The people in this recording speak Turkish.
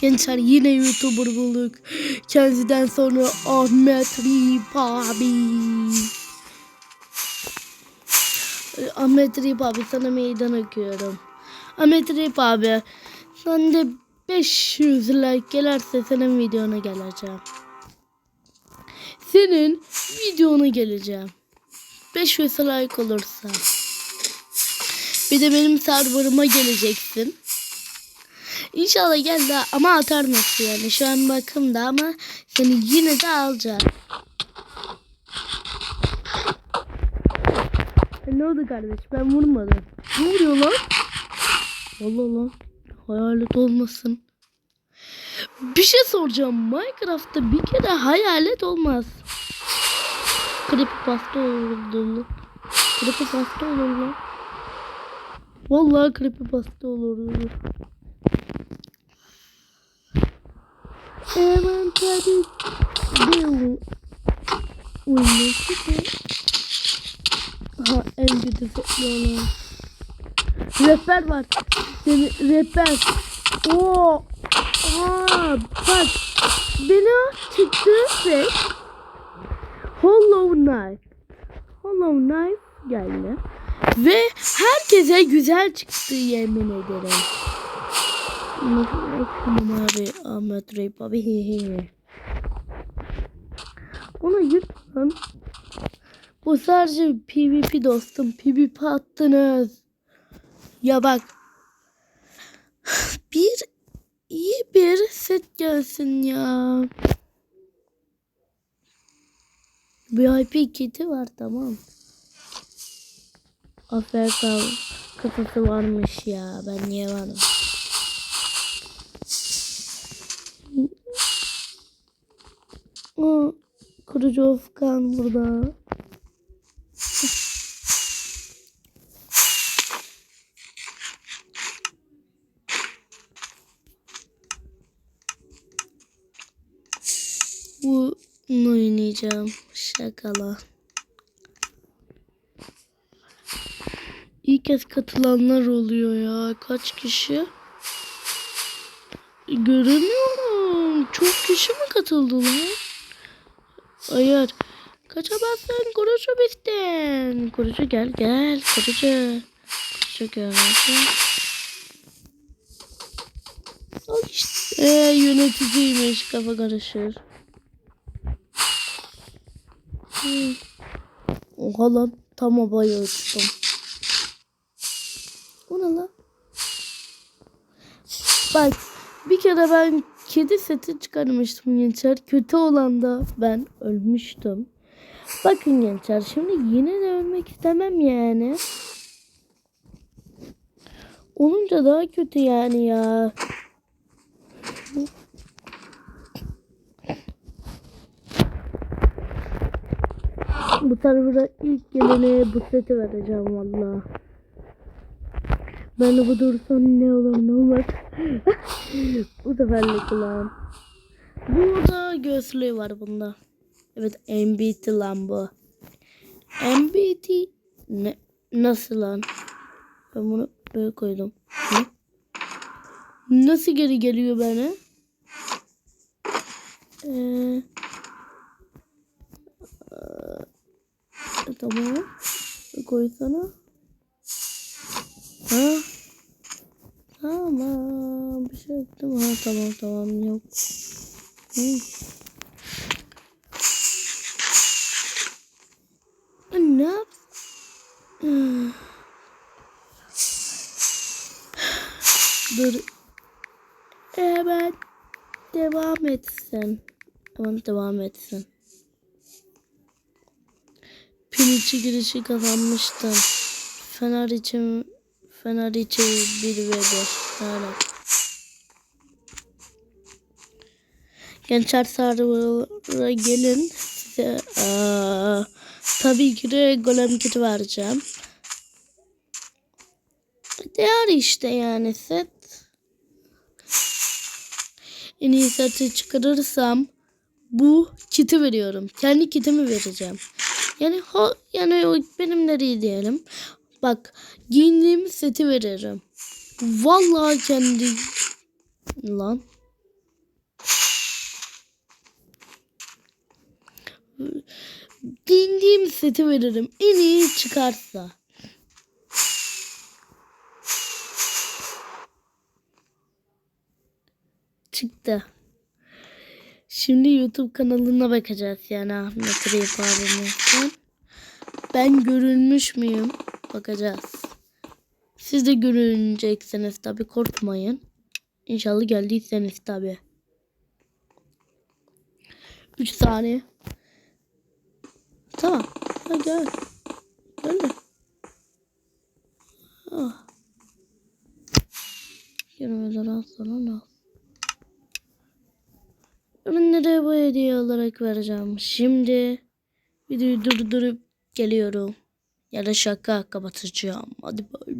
Gençler yine YouTuber bulduk. Kendisinden sonra Ahmet Rip abi. Ahmet Rip abi sana meydan okuyorum. Ahmet Rip abi sen de 500 like gelirse senin videona geleceğim. Senin videona geleceğim. 500 like olursa. Bir de benim serverıma geleceksin. İnşallah gel de ama atar nasıl yani. Şu an bakımda ama seni yine de alacağım. E, ne oldu kardeş? Ben vurmadım. Ne vuruyor lan? Allah lan. Hayalet olmasın. Bir şey soracağım. Minecraft'ta bir kere hayalet olmaz. Creepypasta olurdu. Creepypasta olur lan. Vallahi creepypasta olurdu. Hemen tabii bir oyunu Aha en kötü olan. Rehber var. Seni rehber. Oo. Aa, bak. Beni çıktı şey. Hollow Knife. Hollow Knife geldi. Ve herkese güzel çıktı yemin ederim. Tamam abi Ahmet Reyp abi. Ona lan. Bu sadece PvP dostum. PvP attınız. Ya bak. Bir iyi bir set gelsin ya. VIP kiti var tamam. Afrika kafası varmış ya. Ben niye varım? Kurucu Ofkan burada. Bunu oynayacağım. Şakala. İlk kez katılanlar oluyor ya. Kaç kişi? Göremiyorum. Çok kişi mi katıldı lan? Hayır. Kaçamazsın kurucu bizden. Kurucu gel gel. Kurucu. Kurucu gel. Al işte. Ee, yöneticiymiş. Kafa karışır. Hmm. Oha lan. Tam havaya uçtum. O ne lan? Bak bir kere ben kedi seti çıkarmıştım gençler. Kötü olan da ben ölmüştüm. Bakın gençler şimdi yine de ölmek istemem yani. Olunca daha kötü yani ya. Bu tarafa ilk gelene bu seti vereceğim valla. Ben de bu dursam ne olur ne olmaz. Bu seferlik ulan. Burada göğüslüğü var bunda. Evet MBT lan bu. MBT ne, nasıl lan? Ben bunu böyle koydum. Ne? Nasıl geri geliyor bana? Ee, e, tamam. Koysana. Ha? Tamam. Bir şey yaptım. Ha tamam tamam yok. Hı. Ne yap? Dur. Evet. Devam etsin. Tamam devam etsin. Pin içi girişi kazanmıştım. Fener için Fener içi 1 ve 5. Yani. Gençler server'a gelin. Size aa, tabii ki de golem kit vereceğim. Değer işte yani set. En iyi seti çıkarırsam bu kiti veriyorum. Kendi kitimi vereceğim. Yani ho, yani o benimleri diyelim. Bak giyindiğim seti veririm. Vallahi kendi lan. Giyindiğim seti veririm. En iyi çıkarsa. Çıktı. Şimdi YouTube kanalına bakacağız yani Ahmet Reif. Ben görülmüş müyüm? Bakacağız. Siz de görüneceksiniz tabi korkmayın. İnşallah geldiyseniz tabi. 3 saniye. Tamam. Hadi gel. Gel. Ah. Yürümeler al sana al. Ürünleri bu hediye olarak vereceğim. Şimdi videoyu durdurup geliyorum. Ya da şaka kapatacağım. Hadi bay bay.